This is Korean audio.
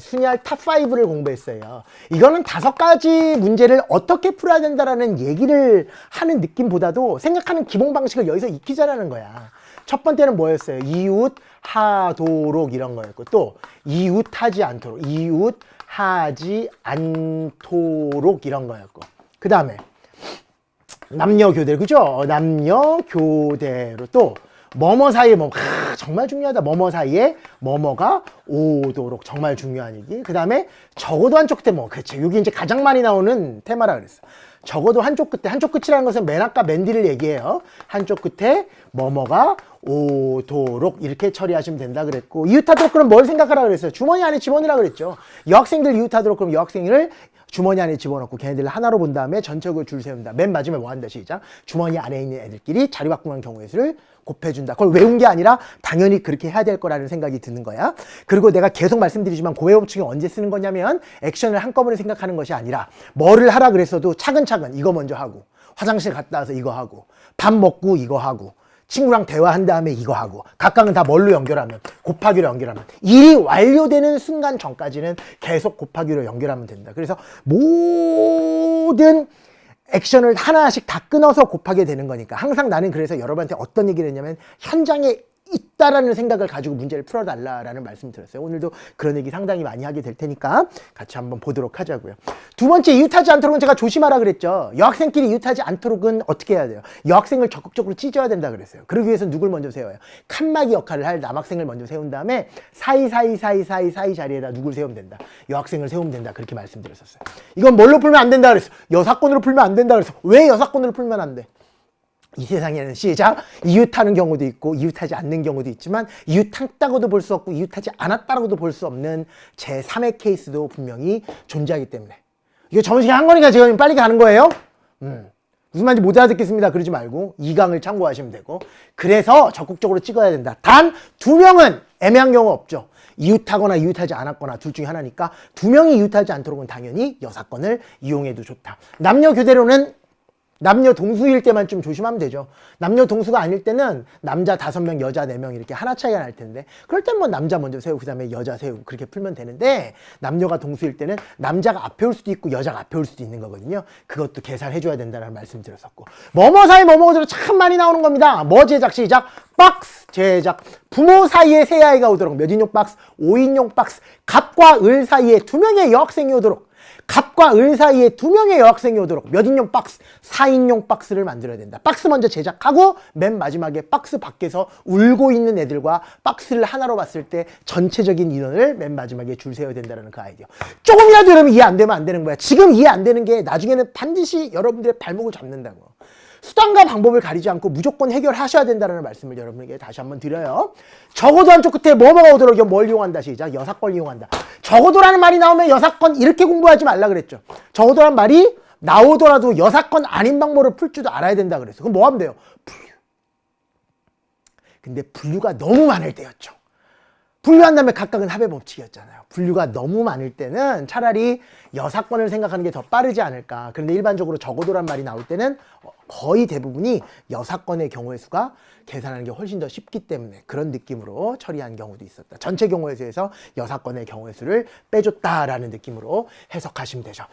순위할 탑5를 공부했어요. 이거는 다섯 가지 문제를 어떻게 풀어야 된다라는 얘기를 하는 느낌보다도 생각하는 기본 방식을 여기서 익히자라는 거야. 첫 번째는 뭐였어요? 이웃 하도록 이런 거였고 또 이웃 하지 않도록 이웃 하지 않도록 이런 거였고 그 다음에 남녀 교대 그죠? 남녀 교대로 또 뭐뭐 사이에 뭐 하, 정말 중요하다. 뭐뭐 사이에 뭐뭐가 오도록 정말 중요한 얘기. 그 다음에 적어도 한쪽 끝에 뭐 그렇죠. 여기 이제 가장 많이 나오는 테마라 그랬어. 적어도 한쪽 끝에 한쪽 끝이라는 것은 맨 아까 맨 뒤를 얘기해요. 한쪽 끝에 뭐뭐가 오도록 이렇게 처리하시면 된다 그랬고 이웃하도록 그럼 뭘 생각하라 그랬어요? 주머니 안에 집어넣으라 그랬죠. 여학생들 이웃하도록 그럼 여학생을 주머니 안에 집어넣고 걔네들을 하나로 본 다음에 전체적으로 줄 세운다. 맨 마지막에 뭐 한다 시작. 주머니 안에 있는 애들끼리 자리 바꾸는 경우의 수를 곱해준다. 그걸 외운 게 아니라 당연히 그렇게 해야 될 거라는 생각이 드는 거야. 그리고 내가 계속 말씀드리지만 고해 법칙이 언제 쓰는 거냐면 액션을 한꺼번에 생각하는 것이 아니라 뭐를 하라 그랬어도 차근차근 이거 먼저 하고 화장실 갔다 와서 이거 하고 밥 먹고 이거 하고 친구랑 대화한 다음에 이거 하고 각각은 다 뭘로 연결하면 곱하기로 연결하면 일이 완료되는 순간 전까지는 계속 곱하기로 연결하면 된다. 그래서 모든 액션을 하나씩 다 끊어서 곱하게 되는 거니까 항상 나는 그래서 여러분한테 어떤 얘기를 했냐면 현장에 있다라는 생각을 가지고 문제를 풀어달라라는 말씀 드렸어요. 오늘도 그런 얘기 상당히 많이 하게 될 테니까 같이 한번 보도록 하자고요. 두 번째 이웃하지 않도록은 제가 조심하라 그랬죠. 여학생끼리 이웃하지 않도록은 어떻게 해야 돼요? 여학생을 적극적으로 찢어야 된다 그랬어요. 그러기 위해서 누굴 먼저 세워요? 칸막이 역할을 할 남학생을 먼저 세운 다음에 사이사이 사이사이 사이 자리에다 누굴 세우면 된다. 여학생을 세우면 된다. 그렇게 말씀드렸었어요. 이건 뭘로 풀면 안 된다 그랬어. 여사건으로 풀면 안 된다 그랬어. 왜 여사건으로 풀면 안 돼? 이 세상에는 시작 이웃하는 경우도 있고 이웃하지 않는 경우도 있지만 이웃했다고도 볼 수 없고 이웃하지 않았다고도 볼 수 없는 제 3의 케이스도 분명히 존재하기 때문에. 이거 점심시간 한 거니까 제가 빨리 가는 거예요? 음. 무슨 말인지 못 알아듣겠습니다. 그러지 말고 이 강을 참고하시면 되고. 그래서 적극적으로 찍어야 된다. 단 두 명은 애매한 경우 없죠. 이웃하거나 이웃하지 않았거나 둘 중에 하나니까 두 명이 이웃하지 않도록은 당연히 여사건을 이용해도 좋다. 남녀 교대로는 남녀 동수일 때만 좀 조심하면 되죠. 남녀 동수가 아닐 때는 남자 다섯 명, 여자 네 명 이렇게 하나 차이가 날 텐데 그럴 땐 뭐 남자 먼저 세우고 그다음에 여자 세우고 그렇게 풀면 되는데 남녀가 동수일 때는 남자가 앞에 올 수도 있고 여자가 앞에 올 수도 있는 거거든요. 그것도 계산해 줘야 된다는 말씀 드렸었고 뭐뭐 사이 뭐뭐들은 참 많이 나오는 겁니다. 뭐 제작 시작 박스 제작 부모 사이에 새 아이가 오도록 몇 인용 박스 5인용 박스 갑과 을 사이에 두 명의 여학생이 오도록 갑과 을 사이에 두 명의 여학생이 오도록 몇 인용 박스? 4인용 박스를 만들어야 된다. 박스 먼저 제작하고 맨 마지막에 박스 밖에서 울고 있는 애들과 박스를 하나로 봤을 때 전체적인 인원을 맨 마지막에 줄 세워야 된다는 그 아이디어. 조금이라도 여러분 이해 안 되면 안 되는 거야. 지금 이해 안 되는 게 나중에는 반드시 여러분들의 발목을 잡는다고. 수단과 방법을 가리지 않고 무조건 해결하셔야 된다는 말씀을 여러분에게 다시 한번 드려요. 적어도 한쪽 끝에 뭐뭐가 오도록 뭘 이용한다 시작. 여사건 이용한다. 적어도라는 말이 나오면 여사건 이렇게 공부하지 말라 그랬죠. 적어도란 말이 나오더라도 여사건 아닌 방법을 풀 줄도 알아야 된다 그랬어. 그럼 뭐 하면 돼요? 분류. 근데 분류가 너무 많을 때였죠. 분류한 다음에 각각은 합의 법칙이었잖아요. 분류가 너무 많을 때는 차라리 여사건을 생각하는 게 더 빠르지 않을까. 그런데 일반적으로 적어도란 말이 나올 때는 어, 거의 대부분이 여사건의 경우의 수가 계산하는 게 훨씬 더 쉽기 때문에 그런 느낌으로 처리한 경우도 있었다. 전체 경우의 수에서 여사건의 경우의 수를 빼줬다라는 느낌으로 해석하시면 되죠.